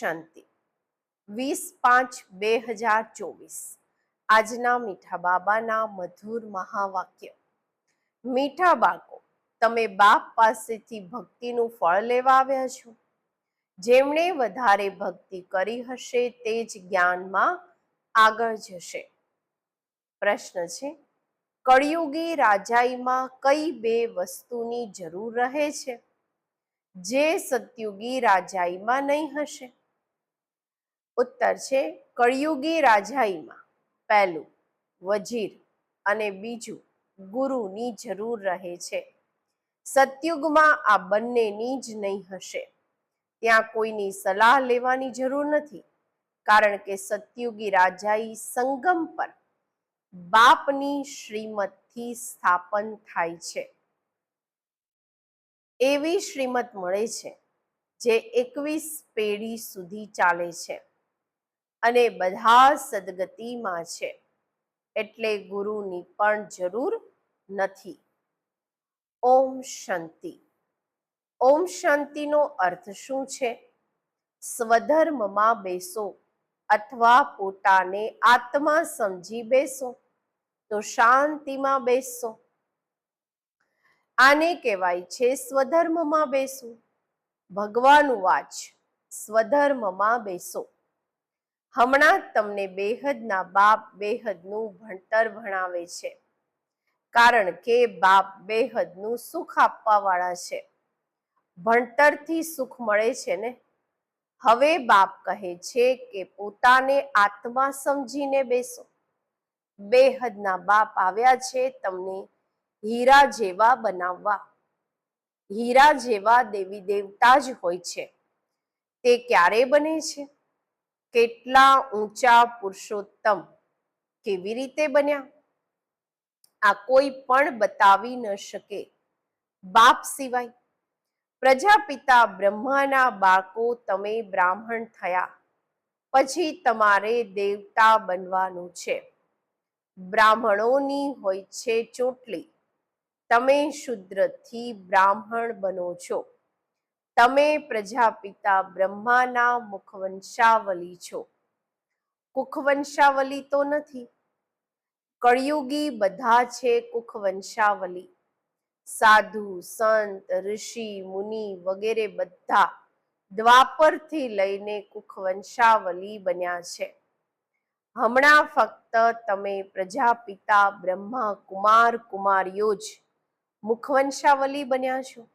શાંતિ. વીસ પાંચ બે હજાર ચોવીસ. આજના મીઠા બાબાના મધુર મહાવાક્ય. મીઠા બાળકો, તમે બાપ પાસેથી ભક્તિનું ફળ લેવા આવ્યા છો? જેમણે વધારે ભક્તિ કરી હશે તે જ જ્ઞાનમાં આગળ જશે. પ્રશ્ન છે, કળિયુગી રાજાઈમાં કઈ બે વસ્તુની જરૂર રહે છે? જે સતયુગી રાજાઈમાં નહીં હશે. ઉત્તર છે કળિયુગી રાજાઈમાં. પહેલું, વજીર અને બીજું, ગુરુની જરૂર રહે છે. સતયુગમાં આ બંનેની જ નહીં હશે. ત્યાં કોઈની સલાહ લેવાની જરૂર નથી, કારણ કે સતયુગી રાજાઈ સંગમ પર બાપની શ્રીમતથી સ્થાપન થાય છે. એવી શ્રીમત મળે છે, જે એકવીસ પેઢી સુધી ચાલે છે. અને બધા સદગતિમાં છે. એટલે ગુરુની પણ જરૂર નથી. ઓમ શાંતિ. ઓમ શાંતિનો અર્થ શું છે? સ્વધર્મમાં બેસો અથવા પોતાને આત્મા સમજી બેસો તો શાંતિમાં બેસો. આને કહેવાય છે સ્વધર્મમાં બેસવું ભગવાન વાચ સ્વધર્મમાં બેસો. હમણાં તમને બેહદના બાપ બેહદનું ભણતર ભણાવે છે. કારણ કે બાપ બેહદનું સુખ આપવા વાળા છે. ભણતરથી સુખ મળે છે ને? હવે બાપ કહે છે કે પોતાને આત્મા સમજીને બેસો. બેહદના બાપ આવ્યા છે તમને હીરા જેવા બનાવવા. હીરા જેવા દેવી દેવતા જ હોય છે. તે ક્યારે બને છે? કેટલા ઊંચા પુરુષોત્તમ કેવી રીતે બન્યા? આ કોઈ પણ બતાવી ન શકે. બાપ સિવાય પ્રજાપિતા બ્રહ્માના બાળકો તમે બ્રાહ્મણ થયા. પછી તમારે દેવતા બનવાનું છે. બ્રાહ્મણોની હોય છે ચોટલી. તમે શુદ્રથી બ્રાહ્મણ બનો છો. તમે પ્રજાપિતા બ્રહ્માના મુખવંશાવલી છો. કુખવંશાવલી તો નથી. કળિયુગી બધા છે કુખવંશાવલી. સાધુ, સંત, ઋષિ, મુનિ વગેરે બધા દ્વાપરથી લઈને કુખવંશાવલી બન્યા છે. હમણાં ફક્ત તમે પ્રજાપિતા બ્રહ્મા કુમાર કુમારીઓ જ મુખવંશાવલી બન્યા છો.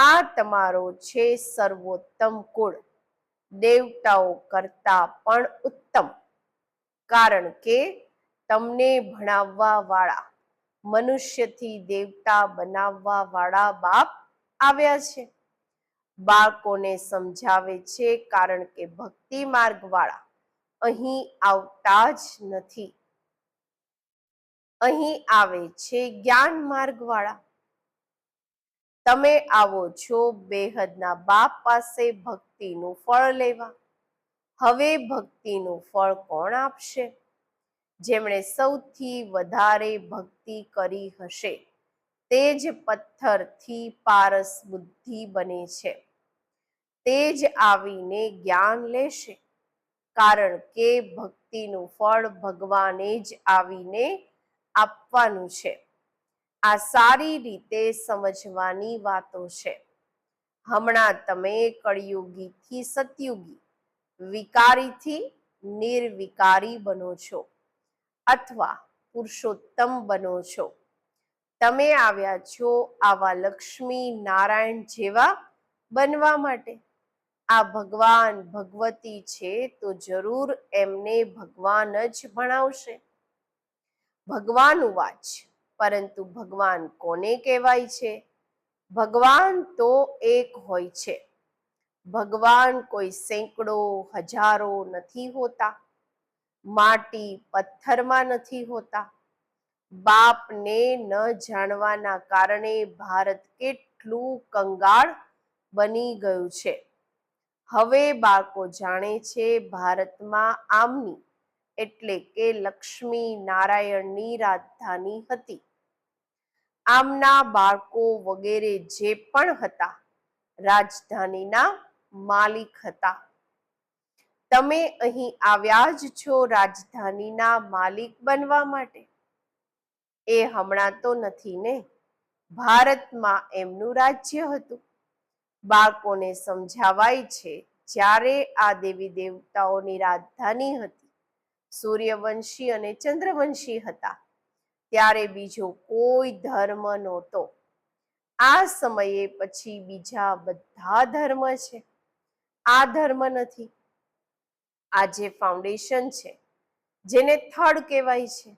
આ તમારો છે સર્વોત્તમ કુળ. દેવતાઓ કરતા પણ ઉત્તમ. કારણ કે તમને ભણાવવા વાળા, મનુષ્યથી દેવતા બનાવવા વાળા બાપ આવ્યા છે. બાળકોને સમજાવે છે કારણ કે ભક્તિ માર્ગ વાળા અહીં આવતા જ નથી. અહીં આવે છે જ્ઞાન માર્ગ વાળા. તમે આવો છો બેહદના બાપ પાસે ભક્તિનું ફળ લેવા. હવે ભક્તિનું ફળ કોણ આપશે? જેમણે સૌથી વધારે ભક્તિ કરી હશે, તે જ પથ્થરથી પારસ બુદ્ધિ બને છે. તે જ આવીને જ્ઞાન લેશે, કારણ કે ભક્તિનું ફળ ભગવાને જ આવીને આપવાનું છે. આ સારી રીતે સમજવાની વાતો છે. હમણાં તમે કળિયુગીથી સતયુગી, વિકારીથી નિર્વિકારી બનો છો અથવા પુરુષોત્તમ બનો છો. તમે આવ્યા છો આવા લક્ષ્મી નારાયણ જેવા બનવા માટે. આ ભગવાન ભગવતી છે તો જરૂર એમને ભગવાન જ ભણાવશે. ભગવાન વાચ પરંતુ ભગવાન કોને કહેવાય છે? ભગવાન તો એક હોય છે. ભગવાન કોઈ સેંકડો, હજારો નથી હોતા. માટી પથ્થરમાં નથી હોતા. બાપને ન જાણવાના કારણે ભારત કેટલું કંગાળ બની ગયું છે. હવે બાળકો જાણે છે ભારતમાં આમની, એટલે કે લક્ષ્મી નારાયણની રાજધાની હતી. આમના બાળકો વગેરે જે પણ હતા, રાજધાનીના માલિક હતા. તમે અહીં આવ્યા જ છો રાજધાનીના માલિક બનવા માટે? એ હમણાં તો નથી ને? ભારતમાં એમનું રાજ્ય હતું. બાળકોને સમજાવાય છે, જ્યારે આ દેવી દેવતાઓની રાજધાની હતી, સૂર્યવંશી અને ચંદ્રવંશી હતા. ત્યારે બીજો કોઈ ધર્મ નહોતો. આ સમયે પછી બીજા બધા ધર્મ છે. આ ધર્મ નથી. આ જે ફાઉન્ડેશન છે, જેને થડ કહેવાય છે,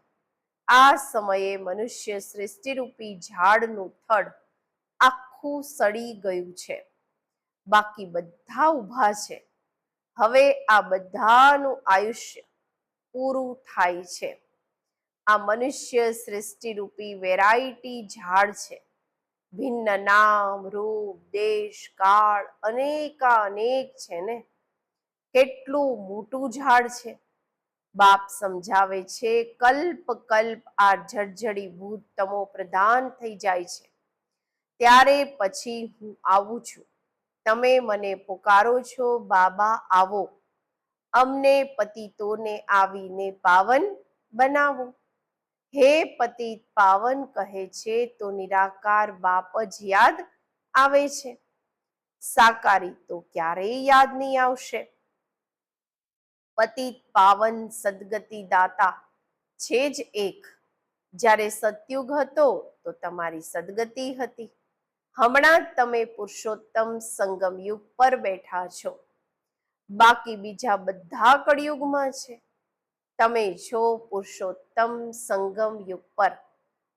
આ સમયે મનુષ્ય સૃષ્ટિરૂપી ઝાડનું થડ આખું સડી ગયું છે. બાકી બધા ઊભા છે. હવે આ બધાનું આયુષ્ય પૂરું થાય છે. આ મનુષ્ય સૃષ્ટિરૂપી વેરાયટી ઝાડ છે. ભિન્ન નામ, રૂપ, દેશ, કાળ અનેકા અનેક છે ને? કેટલું મોટું ઝાડ છે. બાપ સમજાવે છે, કલ્પ કલ્પ આ જર્જડી ભૂત તમો પ્રધાન થઈ જાય છે. ત્યારે પછી હું આવું છું. તમે મને પુકારો છો, બાબા, આવો. અમને પતિતોને આવીને પાવન બનાવો. હે પતિ પાવન કહે છે તો નિરાકાર બાપ જ યાદ આવે છે. સાકારી તો ક્યારેય યાદ નહીં આવશે. પતિત, પાવન, સદગતિ દાતા છે જ એક. જ્યારે સતયુગ હતો તો તમારી સદગતિ હતી. હમણાં તમે પુરુષોત્તમ સંગમયુગ પર બેઠા છો. બાકી બીજા બધા કળિયુગમાં છે. તમે છો પુરુષોત્તમ સંગમ યુગ પર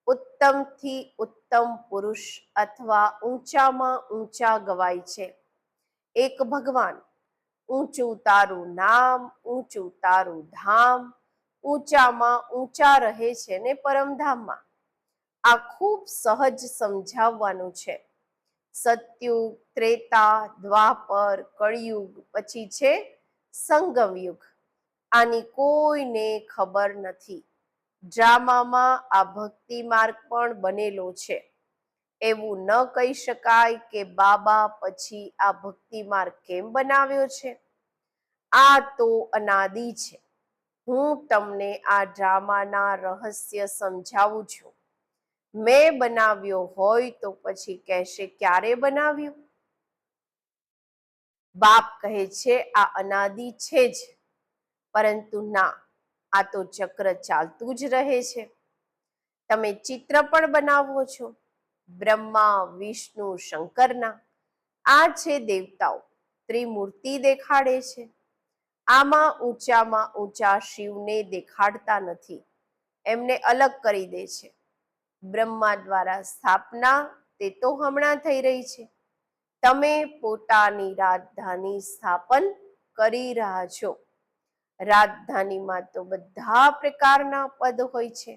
ઉત્તમથી ઉત્તમ પુરુષ અથવા ઊંચામાં ઊંચા ગવાય છે. એક ભગવાન, ઊંચું તારું નામ, ઊંચું તારું ધામ, ઊંચામાં ઊંચા રહે છે ને પરમધામમાં આ ખૂબ સહજ સમજાવવાનું છે. સત્યુગ, ત્રેતા, દ્વાપર, કળિયુગ, પછી છે સંગમ યુગ આની કોઈને ખબર નથી. ડ્રામામાં આ ભક્તિ માર્ગ પણ બનેલો છે. એવું ન કહી શકાય કે બાબા પછી આ ભક્તિ માર્ગ કેમ બનાવ્યો છે? આ તો અનાદિ છે. હું તમને આ ડ્રામાના રહસ્ય સમજાવું છું. મેં બનાવ્યો હોય તો પછી કહેશે ક્યારે બનાવ્યું? બાપ કહે છે, આ અનાદિ છે જ. પરંતુ ના, આ તો ચક્ર ચાલતું જ રહે છે. તમે ચિત્ર પણ બનાવો છો. બ્રહ્મા, વિષ્ણુ, શંકરના. આ છે દેવતાઓ. ત્રિમૂર્તિ દેખાડે છે. આમાં ઊંચામાં ઊંચા શિવને દેખાડતા નથી. એમને અલગ કરી દે છે. બ્રહ્મા દ્વારા સ્થાપના તે તો હમણાં થઈ રહી છે. તમે પોતાની રાજધાની સ્થાપન કરી રહ્યા છો. રાજધાનીમાં તો બધા પ્રકારના પદ હોય છે.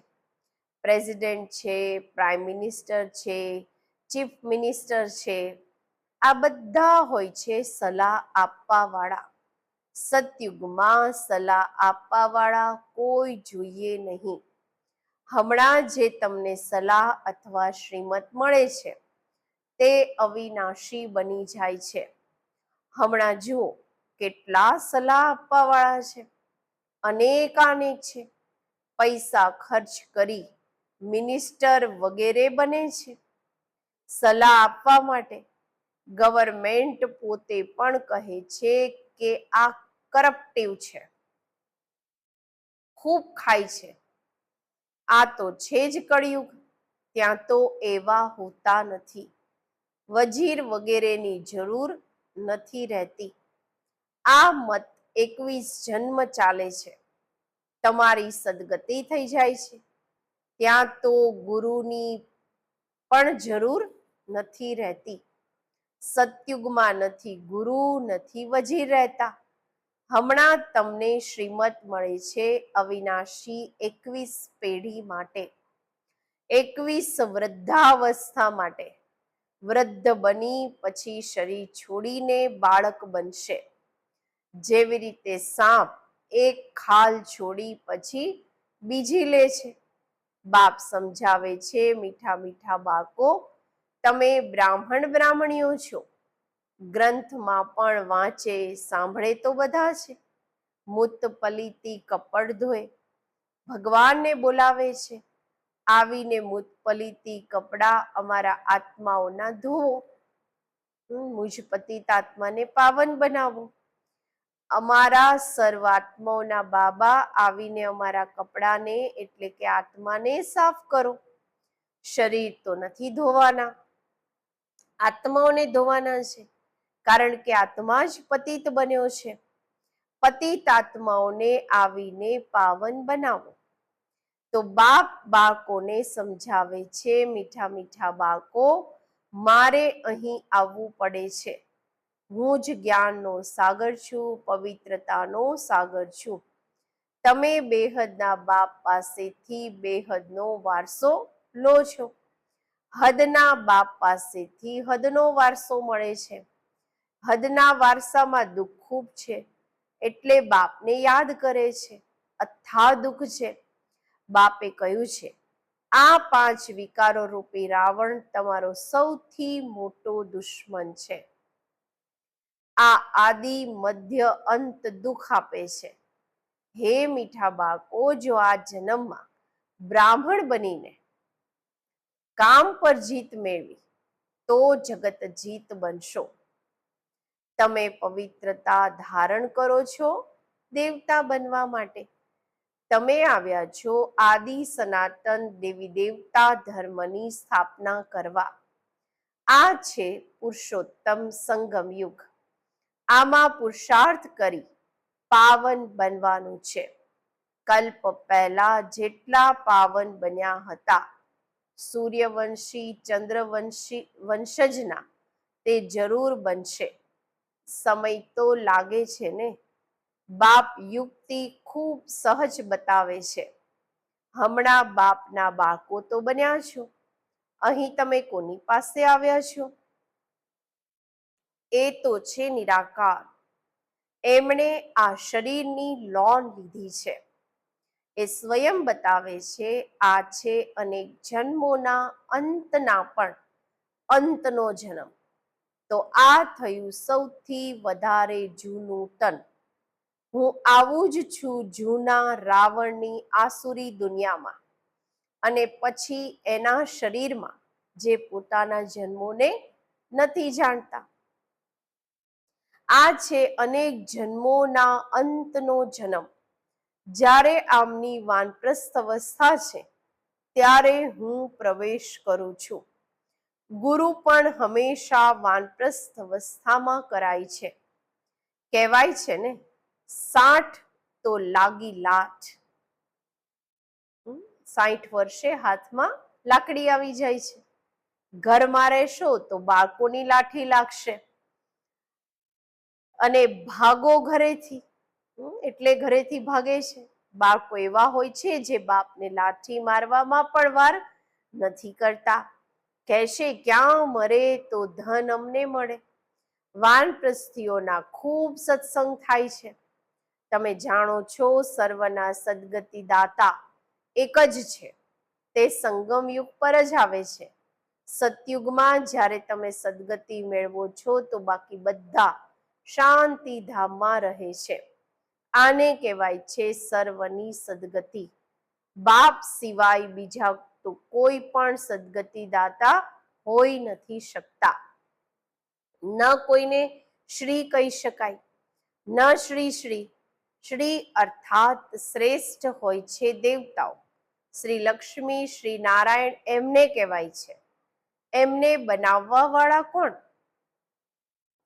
પ્રેસિડેન્ટ છે પ્રાઇમ મિનિસ્ટર છે ચીફ મિનિસ્ટર છે, આ બધા હોય છે સલાહ આપવાવાળા. સતયુગમાં સલાહ આપવાવાળા કોઈ જોઈએ નહીં. હમણાં જે તમને સલાહ અથવા શ્રીમત મળે છે, તે અવિનાશી બની જાય છે. હમણાં જુઓ, કેટલા સલાહ આપવાવાળા છે. અનેકાનેક છે. પૈસા ખર્ચ કરી મિનિસ્ટર વગેરે બને છે. સલાહ આપવા માટે ગવર્મેન્ટ પોતે પણ કહે છે કે આ કરપ્ટિવ છે. ખૂબ ખાય છે. આ તો છે જ કળિયુગ. ત્યાં તો એવા હોતા નથી. વજીર વગેરેની જરૂર નથી રહેતી. આ મત એકવીસ જન્મ ચાલે છે. તમારી સદગતિ થઈ જાય છે. ત્યાં તો ગુરુની પણ જરૂર નથી રહેતી. સતયુગમાં નથી, ગુરુ નથી વજીર રહેતા. હમણાં તમને શ્રીમત મળે છે અવિનાશી એકવીસ પેઢી માટે. એકવીસ વૃદ્ધાવસ્થા માટે. વૃદ્ધ બની પછી શરીર છોડીને બાળક બનશે. જેવી રીતે સાપ એક ખાલ છોડી પછી બીજી લે છે. બાપ સમજાવે છે, મીઠા મીઠા બાળકો, તમે બ્રાહ્મણ બ્રાહ્મણીઓ છો. ગ્રંથમાં પણ વાંચે, સાંભળે તો બધા છે. મૂત પલીતી કપડ ધોય ભગવાનને બોલાવે છે, આવીને મૂત પલીતી કપડા અમારા આત્માઓના ધોવો. મુજ પતિત આત્માને પાવન બનાવો. અમારા સર્વાત્માઓના બાબા આવીને અમારા કપડાને, એટલે કે આત્માને સાફ કરો. શરીર તો નથી ધોવાના. આત્માઓને ધોવાના છે, કારણ કે આત્મા જ પતિત બન્યો છે. પતિત આત્માઓને આવીને પાવન બનાવો. તો બાપ બાળકોને સમજાવે છે, મીઠા મીઠા બાળકો, મારે અહીં આવવું પડે છે. હું જ જ્ઞાનનો સાગર છું, પવિત્રતાનો સાગર છું. તમે બેહદના બાપ પાસેથી બેહદનો વારસો લો છો. હદના બાપ પાસેથી હદનો વારસો મળે છે. હદના વારસામાં દુઃખ ખૂબ છે, એટલે બાપને યાદ કરે છે. અથા દુઃખ છે. બાપે કહ્યું છે, આ પાંચ વિકારો રૂપી રાવણ તમારો સૌથી મોટો દુશ્મન છે. આ આદિ, મધ્ય, અંત દુઃખ આપે છે. હે મીઠા બાળકો જો આ જન્મમાં બ્રાહ્મણ બનીને કામ પર જીત મેળવી, તો જગત જીત બનશો. તમે પવિત્રતા ધારણ કરો છો દેવતા બનવા માટે. તમે આવ્યા છો આદિ, સનાતન, દેવી દેવતા ધર્મની સ્થાપના કરવા. આ છે પુરુષોત્તમ સંગમ યુગ આમાં પુરુષાર્થ કરી પાવન બનવાનું છે. કલ્પ પહેલા જેટલા પાવન બન્યા હતા, સૂર્યવંશી, ચંદ્રવંશી, વંશજના તે જરૂર બનશે. સમય તો લાગે છે ને? બાપ યુક્તિ ખૂબ સહજ બતાવે છે. હમણાં બાપના બાળકો તો બન્યા છો. અહીં તમે કોની પાસે આવ્યા છો? એ તો છે નિરાકાર. એમણે આ શરીરની લોન લીધી છે. એ સ્વયં બતાવે છે, આ છે અનેક જન્મોના અંતના પણ, અંતનો જન્મ. તો આ થયું સૌથી વધારે જૂનું તન. હું આવું જ છું જૂના રાવણની આસુરી દુનિયામાં. અને પછી એના શરીરમાં જે પોતાના જન્મોને નથી જાણતા. આ છે અનેક જન્મોના અંતનો જન્મ. જ્યારે આમની વાનપ્રસ્થ અવસ્થા છે, ત્યારે હું પ્રવેશ કરું છું. ગુરુ પણ હંમેશા વાનપ્રસ્થ અવસ્થામાં કરાય છે. કહેવાય છે ને, સાઠ તો લાગી લાઠ. સાઠ વર્ષે હાથમાં લાકડી આવી જાય છે. ઘરમાં રહેશો તો બાળકોની લાઠી લાગશે. અને ભાગો ઘરેથી. એટલે ઘરેથી ભાગે છે. બાળકો એવા હોય છે જે બાપને લાઠી મારવામાં પણ વાર નથી કરતા. કહેશે, ક્યાં મરે તો ધન અમને મળે. વાનપ્રસ્થીઓના ખૂબ સત્સંગ થાય છે. તમે જાણો છો, સર્વના સદગતિ દાતા એક જ છે. તે સંગમ યુગ પર જ આવે છે. સતયુગમાં જ્યારે તમે સદગતિ મેળવો છો તો બાકી બધા શાંતિ ધામમાં રહે છે. આને કહેવાય છે સર્વની સદગતિ. બાપ સિવાય બીજા તો કોઈ પણ સદગતિ દાતા હોઈ નથી શકતા. ન કોઈને શ્રી કહી શકાય, ન શ્રી શ્રી. શ્રી અર્થાત શ્રેષ્ઠ હોય છે દેવતાઓ. શ્રી લક્ષ્મી, શ્રી નારાયણ એમને કહેવાય છે. એમને બનાવવા વાળા કોણ?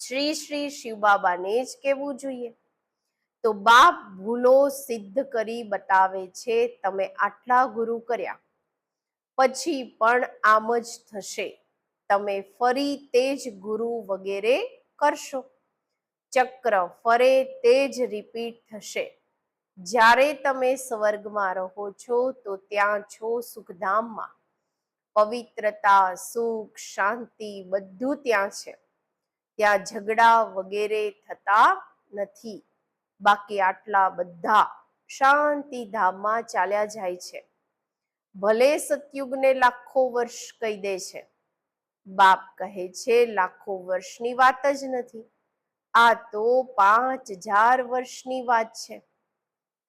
શ્રી શ્રી શિવબાબાને જ કહેવું જોઈએ. તો બાપ ભૂલો સિદ્ધ કરી બતાવે છે, તમે આટલા ગુરુ કર્યા. પછી પણ આમ જ થશે. તમે ફરી તે જ ગુરુ વગેરે કરશો. ચક્ર ફરે તે જ રિપીટ થશે. જ્યારે તમે સ્વર્ગમાં રહો છો, તો ત્યાં છો સુખધામમાં. પવિત્રતા, સુખ, શાંતિ બધું ત્યાં છે. ત્યાં ઝઘડા વગેરે થતા નથી. બાકી આટલા બધા શાંતિ ધામમાં ચાલ્યા જાય છે. ભલે સતયુગને લાખો વર્ષ કહી દે છે. બાપ કહે છે, લાખો વર્ષની વાત જ નથી. આ તો પાંચ હજાર વર્ષની વાત છે.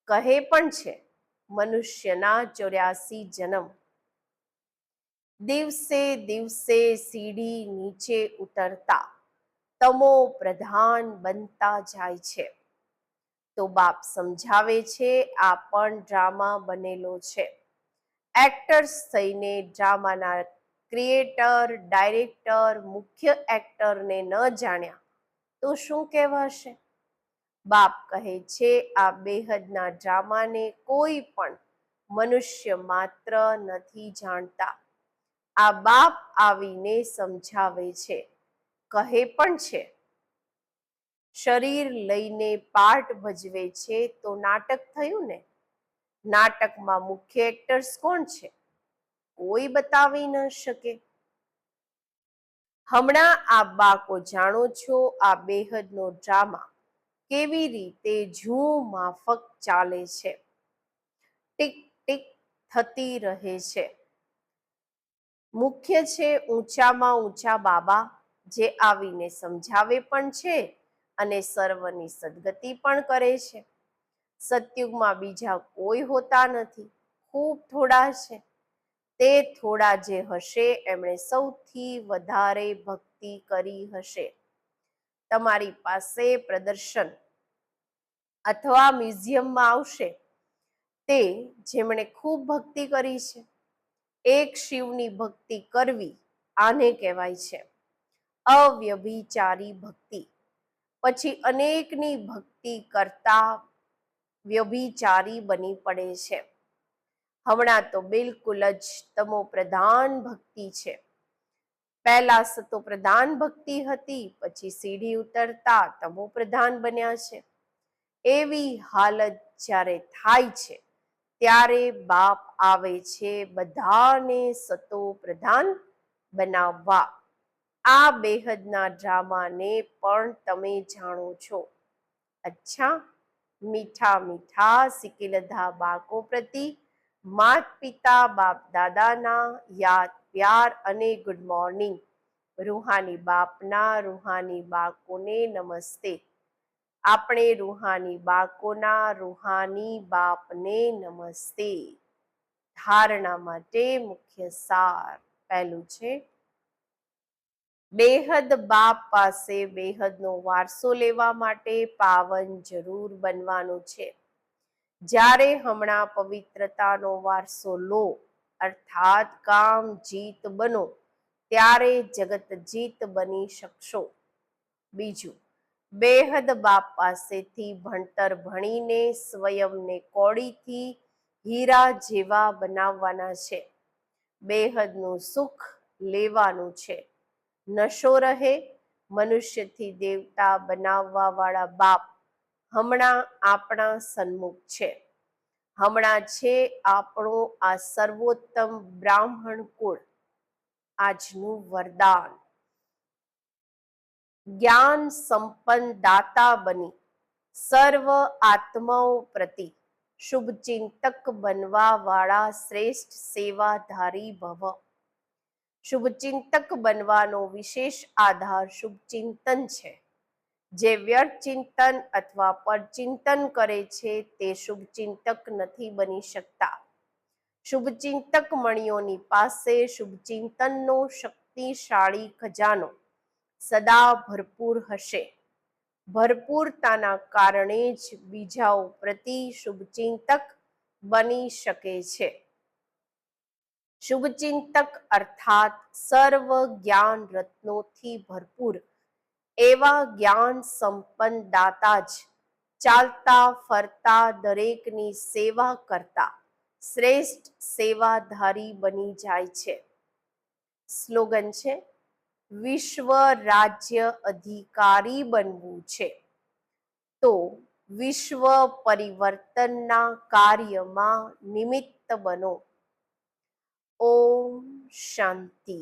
કહે પણ છે, મનુષ્યના ચોર્યાસી જન્મ. દિવસે દિવસે સીડી નીચે ઉતરતા તમો પ્રધાન બનતા જાય છે. તો બાપ સમજાવે છે, આ પણ ડ્રામા બનેલો છે. એક્ટર્સ થઈને ડ્રામાના ક્રિએટર, ડાયરેક્ટર, મુખ્ય એક્ટરને ન જાણ્યા, તો શું કહેવાશે? બાપ કહે છે, આ બેહદના ડ્રામાને કોઈ પણ મનુષ્ય માત્ર નથી જાણતા. આ બાપ આવીને સમજાવે છે. કહે પણ છે. શરીર લઈને પાર્ટ ભજવે છે તો નાટક થયું ને? નાટકમાં મુખ્ય એક્ટર્સ કોણ છે? કોઈ બતાવી ન શકે. હમણાં આ બાકો જાણો છો આ બેહદનો ડ્રામા કેવી રીતે ઝૂમ માફક ચાલે છે. ટીક ટીક થતી રહે છે. મુખ્ય છે ઊંચામાં ઊંચા બાબા. જે આવીને સમજાવે પણ છે અને સર્વની સદગતિ પણ કરે છે. સતયુગમાં બીજા કોઈ હોતા નથી, ખૂબ થોડા છે. તે થોડા જે હશે એમણે સૌથી વધારે ભક્તિ કરી હશે. તમારી પાસે પ્રદર્શન અથવા મ્યુઝિયમમાં આવશે તે જેમણે ખૂબ ભક્તિ કરી છે. એક શિવની ભક્તિ કરવી આને કહેવાય છે. અવ્યભિચારી ભક્તિ. પછી અનેકની ભક્તિ કરતા વ્યભિચારી બની પડે છે. હમણાં તો બિલકુલ જ તમો પ્રધાન ભક્તિ છે. પહેલા સતો પ્રધાન ભક્તિ હતી, પછી સીડી ઉતરતા તમો પ્રધાન બન્યા છે. એવી હાલત જ્યારે થાય છે, ત્યારે બાપ આવે છે બધાને સતો પ્રધાન બનાવવા. આ બેહદના ડ્રામાને પણ તમે જાણો છો. અચ્છા, મીઠા મીઠા સિકિલધા બાળકો પ્રતિ માત પિતા બાપ દાદાના યાદ, પ્યાર અને ગુડ મોર્નિંગ રૂહાની બાપના રૂહાની બાળકોને નમસ્તે. આપણે રૂહાની બાળકોના રૂહાની બાપને નમસ્તે. ધારણા માટે મુખ્ય સાર પહેલું છે બેહદ બાપ પાસે બેહદનો વારસો લેવા માટે પાવન જરૂર બનવાનું છે. જ્યારે હમણાં પવિત્રતાનો વારસો લો, અર્થાત કામ જીત બનો, ત્યારે જગત જીત બની શકશો. બીજું, બેહદ બાપ પાસેથી ભણતર ભણીને સ્વયંને કોડીથી હીરા જેવા બનાવવાના છે. બેહદનું સુખ લેવાનું છે. નશો રહે, મનુષ્યથી દેવતા બનાવવા વાળા બાપ હમણાં આપણા સન્મુખ છે. હમણાં છે આપણો આ સર્વોત્તમ બ્રાહ્મણ કુળ. આજનું વરદાન. જ્ઞાન સંપન્ન દાતા બની. સર્વ આત્માઓ પ્રતિ શુભચિંતક બનવા વાળા શ્રેષ્ઠ સેવાધારી ભવ. શુભચિંતક બનવાનો વિશેષ આધાર શુભચિંતન છે. જે વ્યર્થ ચિંતન અથવા પરચિંતન કરે છે તે શુભચિંતક નથી બની શકતા. શુભચિંતક મણીઓની પાસે શુભચિંતનનો શક્તિશાળી ખજાનો સદા ભરપૂર હશે. ભરપૂરતાના કારણે જ બીજાઓ પ્રતિ શુભચિંતક બની શકે છે. શુભચિંતક અર્થાત સર્વ જ્ઞાન રત્નોથી ભરપૂર એવા જ્ઞાન સંપન્ન દાતા જ ચાલતા ફરતા દરેકની સેવા કરતા શ્રેષ્ઠ સેવાધારી બની જાય છે. સ્લોગન છે, વિશ્વ રાજ્ય અધિકારી બનવું છે. તો વિશ્વ પરિવર્તનના કાર્યમાં નિમિત્ત બનો. ઓમ શાંતિ